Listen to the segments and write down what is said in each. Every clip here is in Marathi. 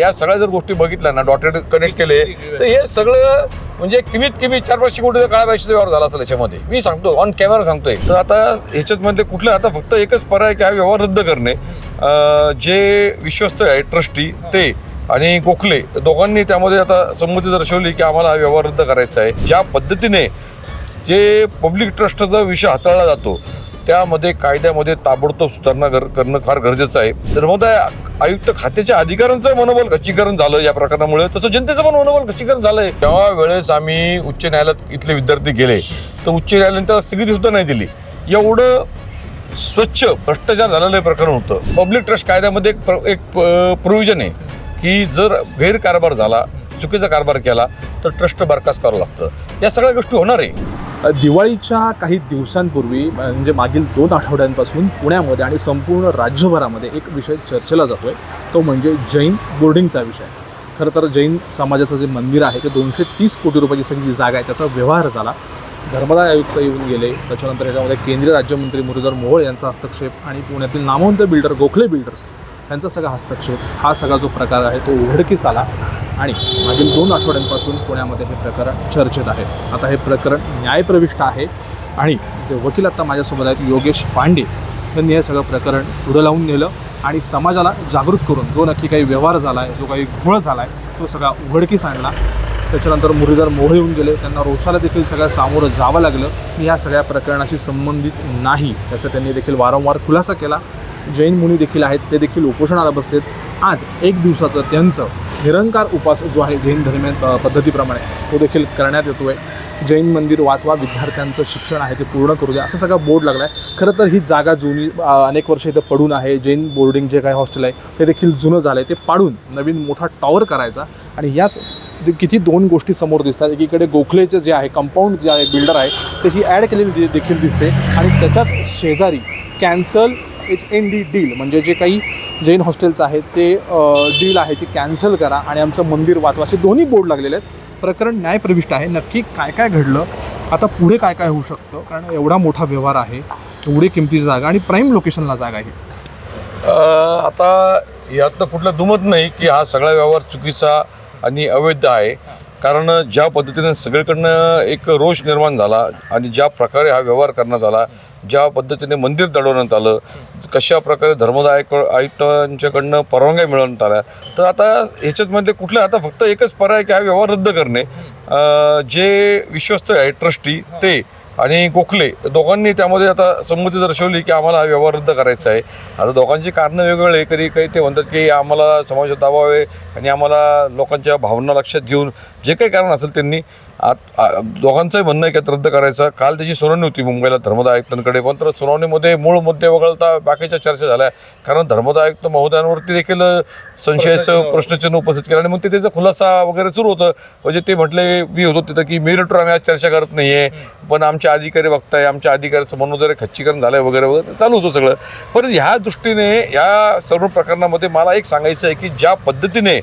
या सगळ्या जर गोष्टी बघितल्या ना डॉटेड कनेक्ट केले तर हे सगळं म्हणजे किमीत किमी चार पाचशे कोटीचा काळा पैशाचा व्यवहार झाला असेल याच्यामध्ये. मी सांगतो ऑन कॅमेरा सांगतोय. तर आता ह्याच्यात कुठलं आता फक्त एकच पर्याय की हा व्यवहार रद्द करणे. जे विश्वस्त आहे ट्रस्टी ते आणि गोखले तर दोघांनी त्यामध्ये आता संमती दर्शवली की आम्हाला हा व्यवहार रद्द करायचा आहे. ज्या पद्धतीने जे पब्लिक ट्रस्टचा विषय हाताळला जातो त्यामध्ये कायद्यामध्ये ताबडतोब सुधारणा करणं फार गरजेचं आहे. धर्मोदय आयुक्त खात्याच्या अधिकाऱ्यांचं मनोबल खच्चीकरण झालं या प्रकरणामुळे. तसं जनतेचं पण मनोबल खच्चीकरण झालंय. तेव्हा वेळेस आम्ही उच्च न्यायालयात इथले विद्यार्थी गेले. तर उच्च न्यायालयाने त्याला स्थगिती सुद्धा नाही दिली. एवढं स्वच्छ भ्रष्टाचार झालेलं प्रकरण होतं. पब्लिक ट्रस्ट कायद्यामध्ये एक प्र- एक प्रोव्हिजन आहे की जर गैरकारभार झाला चुकीचा कारभार केला तर ट्रस्ट बरखास्त करावं लागतं. या सगळ्या गोष्टी होणार आहे. दिवाळीच्या काही दिवसांपूर्वी म्हणजे मागील दोन आठवड्यांपासून पुण्यामध्ये आणि संपूर्ण राज्यभरामध्ये एक विषय चर्चेला जातो आहे तो म्हणजे जैन बोर्डिंगचा विषय. खरं तर जैन समाजाचं जे मंदिर आहे ते दोनशे तीस कोटी रुपयाची सगळी जागा आहे त्याचा व्यवहार झाला. धर्मदाय आयुक्त येऊन गेले. त्याच्यानंतर याच्यामध्ये केंद्रीय राज्यमंत्री मुरलीधर मोहोळ यांचा हस्तक्षेप आणि पुण्यातील नामवंत बिल्डर गोखले बिल्डर्स यांचा सगळा हस्तक्षेप. हा सगळा जो प्रकार आहे तो उघडकीस आला. आणि मागील दोन आठवड्यांपासून पुण्यामध्ये हे प्रकरण चर्चेत आहे. आता हे प्रकरण न्यायप्रविष्ट आहे आणि जे वकील आता माझ्यासोबत आहेत योगेश पांडे यांनी हे सगळं प्रकरण पुढं लावून नेलं आणि समाजाला जागृत करून जो नक्की काही व्यवहार झाला आहे जो काही घोळ झाला आहे तो सगळा उघडकीस आणला. त्याच्यानंतर मुरलीधर मोहळे येऊन गेले. त्यांना रोषाला देखील सगळ्या सामोरं जावं लागलं. मी ह्या सगळ्या प्रकरणाशी संबंधित नाही त्याचा त्यांनी देखील वारंवार खुलासा केला. जैन मुनी देखील आहेत ते देखील उपोषणाला बसलेत. आज एक दिवसाचं त्यांचं निरंकार उपास जो आहे जैन धर्मीय प- पद्धतीप्रमाणे तो देखील करण्यात येतो आहे जैन मंदिर वाचवा विद्यार्थ्यांचं शिक्षण आहे ते पूर्ण करू द्या. असा सगळा बोर्ड लागला आहे खरं तर ही जागा जुनी अनेक वर्ष इथं पडून आहे. जैन बोर्डिंग जे काही हॉस्टेल आहे ते देखील जुनं झालं आहे ते पाडून नवीन मोठा टॉवर करायचा आणि याच किती दोन गोष्टी समोर दिसतात. एकीकडे गोखलेचं जे आहे कंपाऊंड जे आहे बिल्डर आहे त्याची ॲड केलेली देखील दिसते. आणि त्याच्याच शेजारी cancel H N D deal म्हणजे जे काही जैन हॉस्टेलचं आहे ते डील आहे ते कॅन्सल करा आणि आमचं मंदिर वाचवा. असे दोन्ही बोर्ड लागलेले आहेत. प्रकरण न्यायप्रविष्ट आहे. नक्की काय काय घडलं? आता पुढे काय काय होऊ शकतं? कारण एवढा मोठा व्यवहार आहे एवढी किमतीची जागा आणि प्राईम लोकेशनला जागा आहे. आता यात तर कुठलं दुमत नाही की हा सगळा व्यवहार चुकीचा आणि अवैध आहे. कारण ज्या पद्धतीने सगळीकडनं एक रोष निर्माण झाला आणि ज्या प्रकारे हा व्यवहार करण्यात आला ज्या पद्धतीने मंदिर दडवण्यात आलं कशा प्रकारे धर्मदायक आयुक्तांच्याकडनं परवानग्या मिळवण्यात आल्या तर आता ह्याच्यामध्ये कुठलं आता फक्त एकच पर्याय की हा व्यवहार रद्द करणे. जे विश्वस्त आहे ट्रस्टी ते आणि गोखले तर दोघांनी त्यामध्ये आता संमती दर्शवली की आम्हाला हा व्यवहार रद्द करायचा आहे. आता दोघांची कारणं वेगवेगळे कधी काही ते म्हणतात की आम्हाला समाजात दाबावे आणि आम्हाला लोकांच्या भावना लक्षात घेऊन जे काही कारण असेल त्यांनी आत आ- दोघांचंही म्हणणं आहे की रद्द करायचं. काल त्याची सुनावणी होती मुंबईला धर्मदाय आयुक्तांकडे. पण तर सुनावणीमध्ये मूळ मुद्दे वगळता बाकीच्या चर्चा झाल्या. कारण धर्मदाय आयुक्त महोदयांवरती देखील संशयाचं प्रश्नचिन्ह उपस्थित केलं. आणि मग ते त्याचा खुलासा वगैरे सुरू होतं म्हणजे ते म्हटले मी होतो तिथं की मेरिटवर आम्ही आज चर्चा करत नाही आहे पण आमचे अधिकारी बघताय आमच्या अधिकाऱ्याचं मनोदर खच्चीकरण झालंय वगैरे वगैरे चालू होतं सगळं. पण ह्या दृष्टीने या सर्व प्रकरणामध्ये मला एक सांगायचं आहे की ज्या पद्धतीने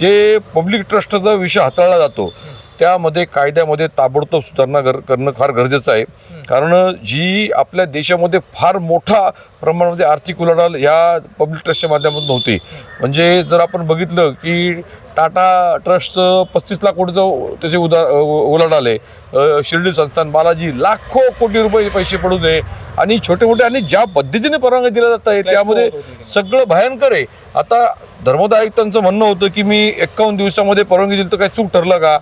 जे पब्लिक ट्रस्टचा विषय हाताळला जातो त्यामध्ये कायद्यामध्ये ताबडतोब सुधारणा कर करणं फार गरजेचं आहे. कारण जी आपल्या देशामध्ये फार मोठा प्रमाणामध्ये आर्थिक उलाढाल ह्या पब्लिक ट्रस्टच्या माध्यमातून होते. म्हणजे जर आपण बघितलं की टाटा ट्रस्टचं पस्तीस लाख कोटीचं त्याचे उदा उलाढाल आहे. शिर्डी संस्थान बालाजी लाखो कोटी रुपये पैसे पडू नये. आणि छोटे मोठे आणि ज्या पद्धतीने परवानगी दिल्या जात आहे त्यामध्ये सगळं भयंकर आहे. आता धर्मदाय आयुक्तांचं म्हणणं होतं की मी एक्कावन्न दिवसामध्ये परवानगी दिली तर काय चूक ठरलं का?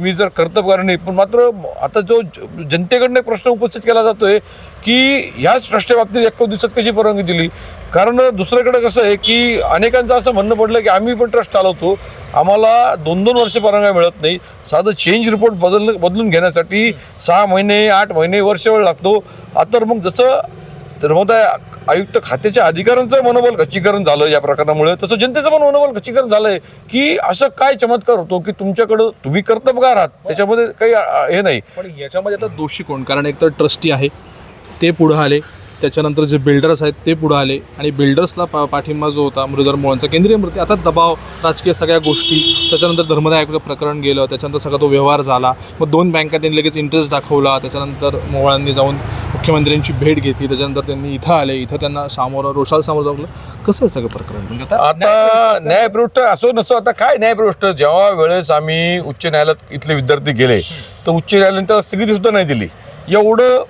मी जर कर्तव्यकार नाही पण मात्र आता जो ज- जनतेकडनं एक प्रश्न उपस्थित केला जातोय की ह्याच ट्रस्टच्या बाबतीत एक्कावन्न दिवसात कशी परवानगी दिली? कारण दुसऱ्याकडे कसं आहे की अनेकांचं असं म्हणणं पडलं की आम्ही पण ट्रस्ट चालवतो आम्हाला दोन दोन वर्ष परवानग्या मिळत नाही. साधं चेंज रिपोर्ट बदल बदलून घेण्यासाठी सहा महिने आठ महिने वर्ष वेळ लागतो. आता मग जसं धर्मदाय आयुक्त खात्याच्या अधिकाऱ्यांचं मनोबल खच्चीकरण झालं या प्रकरणामुळे. तसं जनतेचं पण मनोबल खच्चीकरण झालंय की असं काय चमत्कार होतो की तुमच्याकडं तुम्ही कर्तबगार आहात? त्याच्यामध्ये काही हे नाही. पण याच्यामध्ये आता दोषी कोण? कारण एक तर ट्रस्टी आहे ते पुढं आले. त्याच्यानंतर जे बिल्डर्स आहेत ते पुढं आले. आणि बिल्डर्सला पा पाठिंबा जो होता मृदर मोहनचा केंद्रीय मृत्यू आता दबाव राजकीय सगळ्या गोष्टी. त्याच्यानंतर धर्मदाय आयुक्त प्रकरण गेलं. त्याच्यानंतर सगळा तो व्यवहार झाला. मग दोन बँका त्यांनी लगेच इंटरेस्ट दाखवला. त्याच्यानंतर मोहळांनी जाऊन मुख्यमंत्र्यांची भेट घेतली त्याच्यानंतर त्यांनी इथं आले इथं त्यांना सामोरं रोषाला सामोरं जावलं कसं आहे सगळं प्रकरण? म्हणजे आता न्यायप्रविष्ट असो नसो आता काय न्यायप्रविष्ट? जेव्हा वेळेस आम्ही उच्च न्यायालयात इथले विद्यार्थी गेले तर उच्च न्यायालयाने त्याला स्थगिती सुद्धा नाही दिली. एवढं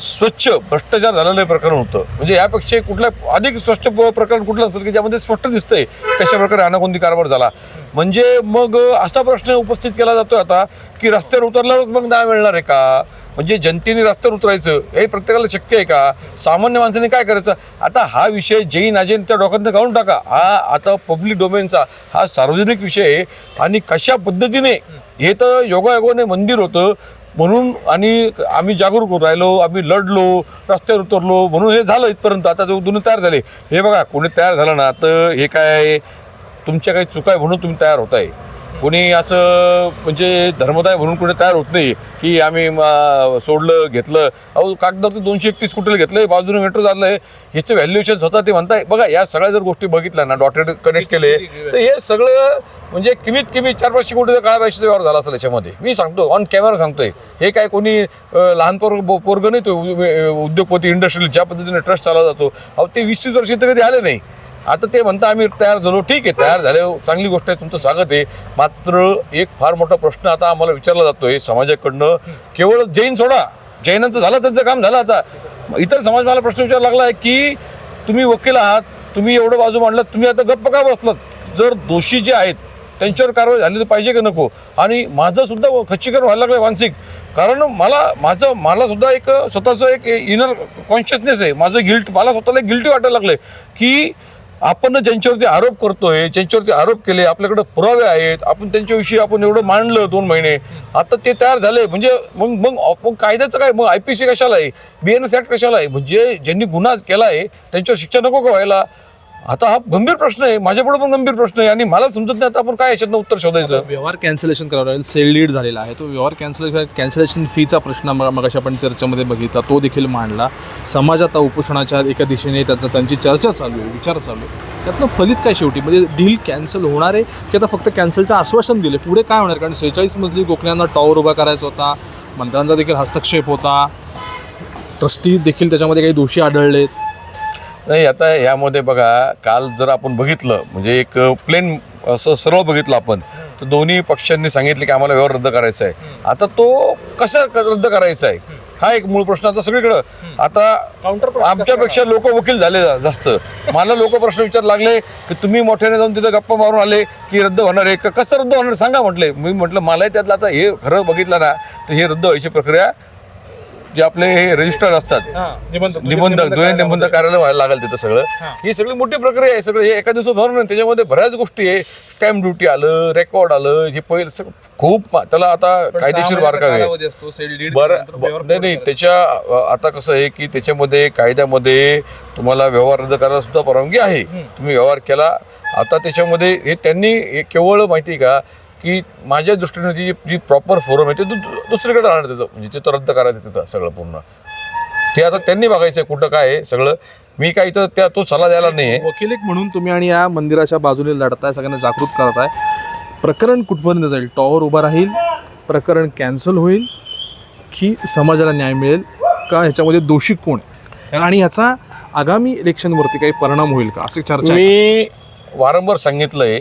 स्वच्छ भ्रष्टाचार झालेलं प्रकरण होतं. म्हणजे यापेक्षा कुठल्या अधिक स्वच्छ प्रकरण कुठलं असेल की ज्यामध्ये स्पष्ट दिसतंय कशा प्रकारे अनाकोंदी कारभार झाला. म्हणजे मग असा प्रश्न उपस्थित केला जातोय आता की रस्त्यावर उतरल्यावरच मग न्याय मिळणार आहे का? म्हणजे जनतेने रस्त्यावर उतरायचं हे प्रत्येकाला शक्य आहे का? सामान्य माणसाने काय करायचं? आता हा विषय जैन अजैनच्या डोक्यातनं काढून टाका. हा आता पब्लिक डोमेनचा हा सार्वजनिक विषय आहे. आणि कशा पद्धतीने हे तर योगायोगाने मंदिर होतं. म्हणून आणि आम्ही जागरूक होत राहिलो आम्ही लढलो रस्त्यावर उतरलो म्हणून हे झालं इथपर्यंत. आता ते दोन्ही तयार झाले हे बघा कोणी तयार झालं ना तर हे काय आहे, तुमच्या काही चुका आहे म्हणून तुम्ही तयार होत आहे कोणी असं म्हणजे धर्मदाय म्हणून कोणी तयार होत नाही की आम्ही सोडलं घेतलं. अहो कागदावरती दोनशे एकतीस कुटीला घेतलं आहे बाजूने मेट्रो झालं आहे. ह्याचं व्हॅल्युएशन स्वतः ते म्हणताय. बघा या सगळ्या जर गोष्टी बघितल्या ना डॉटेड कनेक्ट केले तर हे सगळं म्हणजे किमीत किमी चार पाचशे कोटीचा काळा पैशाचा व्यवहार झाला असेल याच्यामध्ये. मी सांगतो ऑन कॅमेरा सांगतोय. हे काय कोणी लहान पोर पोरग नाही तो उद्योगपती इंडस्ट्रियल ज्या पद्धतीने ट्रस्ट चालला जातो. अहो ते वीस वीस वर्ष तर कधी आले नाही. आता ते म्हणता आम्ही तयार झालो. ठीक आहे तयार झाले चांगली गोष्ट आहे तुमचं स्वागत आहे. मात्र एक फार मोठा प्रश्न आता आम्हाला विचारला जातोय समाजाकडनं. केवळ जैन सोडा. जैनांचं झालं त्यांचं काम झालं आता. इतर समाज मला प्रश्न विचारला लागला आहे की तुम्ही वकील आहात तुम्ही एवढं बाजू मांडलात तुम्ही आता गप्प का बसलात? जर दोषी जे आहेत त्यांच्यावर कारवाई झाली तर पाहिजे का नको? आणि माझं सुद्धा खच्चीकरण व्हायला लागलं मानसिक. कारण मला माझं मला सुद्धा एक स्वतःचं एक इनर कॉन्शियसनेस आहे. माझं गिल्ट मला स्वतःला गिल्टी वाटायला लागलं की आपण ज्यांच्यावरती आरोप करतोय ज्यांच्यावरती आरोप केले आपल्याकडे पुरावे आहेत आपण त्यांच्याविषयी आपण एवढं मांडलं दोन महिने. आता ते तयार झाले म्हणजे मग मग मग कायद्याचं काय? मग आय पी सी कशाला आहे? बी एन एस ॲक्ट कशाला आहे? म्हणजे ज्यांनी गुन्हा केला आहे त्यांच्यावर शिक्षा नको का व्हायला? आता हा गंभीर प्रश्न आहे. माझ्यापुढे पण गंभीर प्रश्न आहे. आणि मला समजत नाही आता आपण काय याच्यातनं उत्तर शोधायचं? व्यवहार कॅन्सलेशन करावं लागेल. सेल लीड झालेला आहे. तो व्यवहार कॅन्सल कॅन्सलेशन फीचा प्रश्न मग मगाशी आपण चर्चेमध्ये बघितला. तो देखील मांडला. समाज आता उपोषणाच्या एका दिशेने त्याचा त्यांची चर्चा चालू आहे विचार चालू आहे. त्यातनं फलित काय शेवटी? म्हणजे डील कॅन्सल होणार आहे की आता फक्त कॅन्सलचं आश्वासन दिले पुढे काय होणार? कारण सेहेचाळीस मजली गोखल्यांना टॉवर उभा करायचा होता. मंत्र्यांचा देखील हस्तक्षेप होता. ट्रस्टी देखील त्याच्यामध्ये काही दोषी आढळलेत. नाही आता यामध्ये बघा काल जर आपण बघितलं म्हणजे एक प्लेन असं सरळ बघितलं आपण तर दोन्ही पक्षांनी सांगितले की आम्हाला व्यवहार रद्द करायचा आहे. आता तो कसा रद्द करायचा आहे? हा एक मूळ प्रश्न आता सगळीकडं. आता आमच्यापेक्षा लोक वकील झाले जास्त. मला लोक प्रश्न विचार लागले की तुम्ही मोठ्याने जाऊन तिथे गप्पा मारून आले की रद्द होणार आहे? क- कसं रद्द होणार? सांगा म्हटले. मी म्हटलं मलाही त्यातलं आता हे खरं बघितलं ना तर हे रद्द व्हायची प्रक्रिया जे आपले हे रजिस्टर असतात. निबंधक दोन निबंध कार्यालय व्हायला लागेल तिथं सगळं. ही. सगळी मोठी प्रक्रिया आहे सगळं. हे एका दिवसात होणार नाही त्याच्यामध्ये बऱ्याच गोष्टी आहे. स्टॅम्प ड्युटी आलं रेकॉर्ड आलं हे पहिलं सगळं खूप त्याला आता कायदेशीर बारकावे बरं नाही नाही त्याच्या आता कसं आहे की त्याच्यामध्ये कायद्यामध्ये तुम्हाला व्यवहार रद्द करायला सुद्धा परवानगी आहे. तुम्ही व्यवहार केला. आता त्याच्यामध्ये हे त्यांनी केवळ माहिती का की माझ्या दृष्टीने ती जी प्रॉपर फोरम आहे ते दु- दुसरीकडे राहणार त्याचं. म्हणजे तिथं रद्द करायचं तिथं सगळं पूर्ण. ते आता त्यांनी बघायचं आहे कुठं काय आहे सगळं. मी काही तर त्या तो सल्ला द्यायला नाही आहे. वकील एक म्हणून तुम्ही आणि या मंदिराच्या बाजूने लढताय सगळ्यांना जागृत करताय. प्रकरण कुठपर्यंत जाईल? टॉवर उभा राहील प्रकरण कॅन्सल होईल की समाजाला न्याय मिळेल का ह्याच्यामध्ये दोषी कोण आहे? आणि ह्याचा आगामी इलेक्शनवरती काही परिणाम होईल का? अशी चर्चा आहे. मी वारंवार सांगितलंय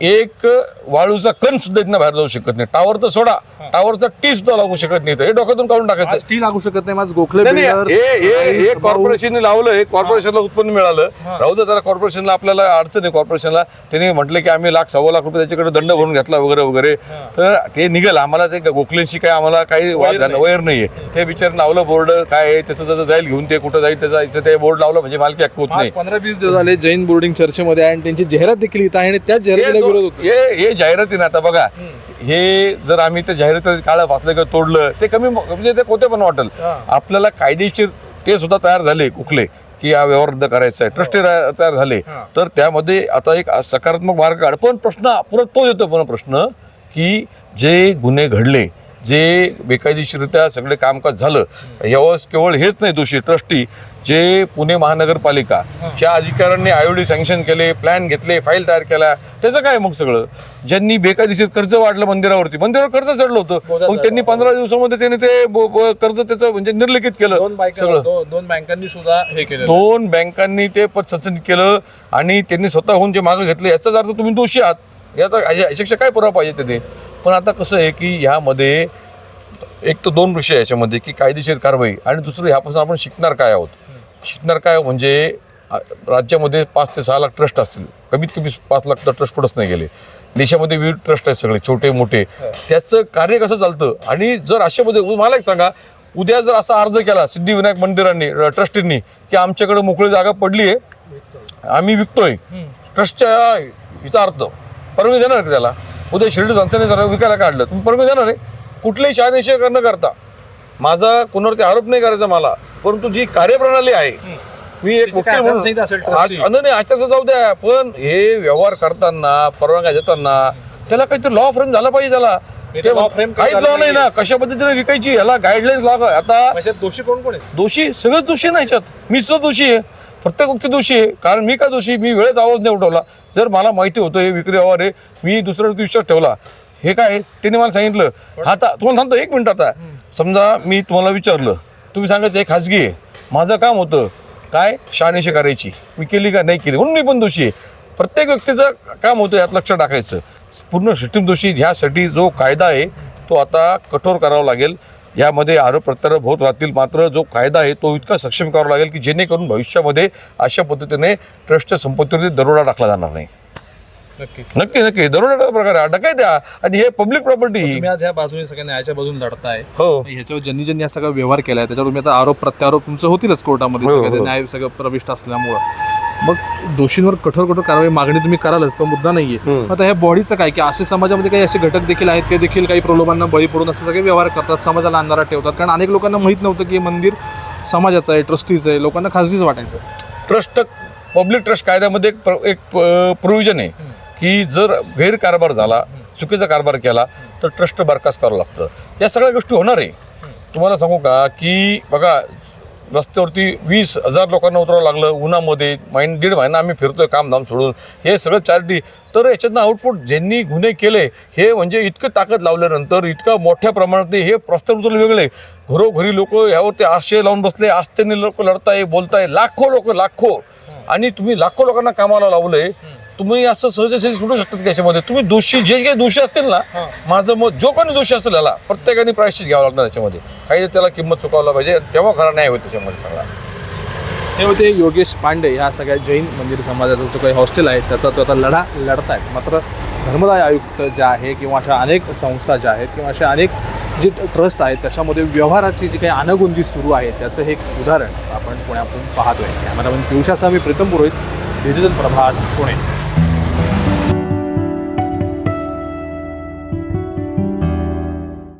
एक वाळूचा कण सुद्धा इथनं बाहेर जाऊ शकत नाही. टावर तर सोडा. टावरचा टी सुद्धा लागू शकत नाही इथं. हे डोक्यातून काढून टाकायचं. टी लागू शकत नाही. माझ गोखले नाही, नाही, हे हे हे कॉर्पोरेशनने लावलं कॉर्पोरेशनला उत्पन्न मिळालं. राहू दे जरा कॉर्पोरेशनला आपल्याला अडचण आहे कॉर्पोरेशनला त्यांनी म्हटलं की आम्ही लाख सव्वा लाख रुपये त्याच्याकडे दंड भरून घेतला वगैरे वगैरे. तर ते निघेल. आम्हाला ते गोखलेंशी काय आम्हाला काही वाद घालणं- वैर नाहीये. ते बिचार लावलं बोर्ड काय आहे त्याचं त्याचं जाईल घेऊन ते कुठं जाईल त्याचा इथं ते बोर्ड लावलं म्हणजे मालकी हक्क होत नाही. पंधरा वीस दिवस झाले जैन बोर्डिंग चर्चेमध्ये आहे आणि त्यांची जाहिरात देखील इथं आहे आणि त्याच जाहिरातीला हे हे हे जाहिरातीनं आता बघा हे जर आम्ही ते जाहिरात काळं वाचलं किंवा तोडलं ते कमी म्हणजे ते कोते पण वाटेल. आपल्याला कायदेशीर ते सुद्धा तयार झाले कुठले की हा व्यवहार रद्द करायचा आहे ट्रस्टी तयार झाले. तर त्यामध्ये आता एक सकारात्मक मार्ग काढ पण प्रश्न परत तो येतो पण प्रश्न की जे गुन्हे घडले जे बेकायदेशीररित्या सगळे कामकाज झालं यावर केवळ हेच नाही दोषी ट्रस्टी जे पुणे महानगरपालिका ज्या अधिकाऱ्यांनी आयोडी सँक्शन केले प्लॅन घेतले फाईल तयार केल्या त्याचं काय मग सगळं? ज्यांनी बेकायदेशीर कर्ज वाढलं मंदिरावरती मंदिरावर कर्ज चढलं होतं. मग त्यांनी पंधरा दिवसामध्ये त्यांनी ते कर्ज त्याचं म्हणजे निर्लिखित केलं सगळं. दोन बँकांनी सुद्धा हे केलं दोन बँकांनी ते पतसंचलित केलं आणि त्यांनी स्वतःहून जे मागं घेतलं याचाच अर्थ तुम्ही दोषी आहात याचा याच्यापेक्षा काय पुरावा पाहिजे तिथे पण आता कसं आहे की ह्यामध्ये एक तर दोन विषय आहे याच्यामध्ये की कायदेशीर कारवाई आणि दुसरं ह्यापासून आपण शिकणार काय आहोत? शिकणार काय म्हणजे राज्यामध्ये पाच ते सहा लाख ट्रस्ट असतील. कमीत कमी पाच लाख तर ट्रस्ट कुठंच नाही गेले. देशामध्ये विविध ट्रस्ट आहेत सगळे छोटे मोठे. त्याचं कार्य कसं चालतं? आणि जर अशा पद्धती मला एक सांगा उद्या जर असा अर्ज केला सिद्धिविनायक मंदिरांनी ट्रस्टींनी की आमच्याकडे मोकळी जागा पडली आहे आम्ही विकतोय. ट्रस्टच्या हिचा अर्थ परवानगी देणार का त्याला? उद्या शिर्डी संस्थेने जर विकायला काढलं तुम्ही परवानगी देणार आहे? कुठलेही शहानिशय न करता. माझा कोणावरती आरोप नाही करायचा मला. परंतु जी कार्यप्रणाली आहे मी एक वकील म्हणून-? नाही आचारसंहिता जाऊ द्या पण हे व्यवहार करताना परवानग्या देताना त्याला काहीतरी लॉ फ्रेम झाला पाहिजे त्याला. काहीच लॉ नाही ना. कशा पद्धतीने विकायची याला गाईडलाईन्स लाग आता दोषी कोण कोण आहे दोषी सगळंच दोषी नाही याच्यात. मी सुद्धा दोषी आहे. प्रत्येक व्यक्ती दोषी आहे. कारण मी का दोषी? मी वेळेत आवाज नाही उठवला. जर मला माहिती होतं हे विक्री व्यवहार आहे मी दुसऱ्यावरती विश्वास ठेवला. हे काय? त्यांनी मला सांगितलं. आता तुम्हाला सांगतो एक मिनिट आता. समजा मी तुम्हाला विचारलं. तुम्ही सांगायचं हे खाजगी आहे. माझं काम होतं. काय? शहानिशी करायची. मी केली का? नाही केली. म्हणून मी पण दोषी आहे. प्रत्येक व्यक्तीचं काम होतं यात लक्ष टाकायचं. पूर्ण सिस्टीम दोषी. ह्यासाठी जो कायदा आहे तो आता कठोर करावा लागेल. यामध्ये आरोप प्रत्यारोप होत राहतील. मात्र जो कायदा आहे तो इतका सक्षम करावा लागेल की जेणेकरून भविष्यामध्ये अशा पद्धतीने ट्रस्टच्या संपत्तीवरती दरोडा टाकला जाणार नाही. नक्की नक्की. दरोडा प्रकार डकायत आहे आणि हे पब्लिक प्रॉपर्टी तुम्ही आज ह्या बाजूने सगळ्या न्यायाच्या बाजून लढताय. हो. ह्याच्यावर ज्यांनी ज्यांनी हा सगळा व्यवहार केलाय त्याच्यावर तुम्ही आता आरोप प्रत्यारोप तुमचं होतीलच कोर्टामध्ये. हो, हो. न्याय सगळं प्रविष्ट असल्यामुळं. मग दोषींवर कठोर कठोर कारवाई मागणी तुम्ही करालच. तो मुद्दा नाहीये. हम्म. आता ह्या बॉडीचं काय? की असे समाजामध्ये काही असे घटक देखील आहेत ते देखील काही प्रलोभांना बळी पडून असे सगळे व्यवहार करतात समाजाला अंधारात ठेवतात. कारण अनेक लोकांना माहीत नव्हतं की हे मंदिर समाजाचं आहे ट्रस्टीचं आहे. लोकांना खाजगीच वाटायचं. ट्रस्ट पब्लिक ट्रस्ट कायद्यामध्ये एक प्र- एक प्रोव्हिजन आहे. की जर गैरकारभार झाला चुकीचा कारभार केला तर ट्रस्ट बरखास्त करावं लागतं. या सगळ्या गोष्टी होणार आहे. तुम्हाला सांगू का की बघा रस्त्यावरती वीस हजार लोकांना उतरावं लागलं उन्हामध्ये महिन दीड महिना आम्ही फिरतोय कामधाम सोडून. हे सगळं चार्टी तर याच्यातनं आउटपुट ज्यांनी गुन्हे केले हे म्हणजे इतकं ताकद लावल्यानंतर इतका मोठ्या प्रमाणात हे प्रस्ताव उतरले वेगळे. घरोघरी लोक यावरती आशय लावून बसले आस्थेने लोक लढताय बोलताय लाखो लोक लाखो. आणि तुम्ही लाखो लोकांना कामाला लावलंय तुम्ही असं सहजासहजी सुटू शकतात का याच्यामध्ये तुम्ही दोषी जे काही दोषी असतील ना माझं मत जो कोणी दोषी असेल याला प्रत्येकाने प्रायश्चित घ्यावं लागणार त्याच्यामध्ये. काही त्याला किंमत चुकावला पाहिजे. तेव्हा खरा न्याय होईल त्याच्यामध्ये सगळा. हे होते योगेश पांडे ह्या सगळ्या जैन मंदिर समाजाचा जो काही हॉस्टेल आहे त्याचा तो आता लढा लढतायत. मात्र धर्मदाय आयुक्त जे आहे किंवा अशा अनेक संस्था ज्या आहेत किंवा अशा अनेक जे ट्रस्ट आहेत त्याच्यामध्ये व्यवहाराची जी काही अनगोंदी सुरू आहे त्याचं हे एक उदाहरण आपण पुण्यातून पाहतोय. कॅमेरामॅन पियुषासह मी प्रीतम पुरोहित डिजिटल प्रभात पुणे.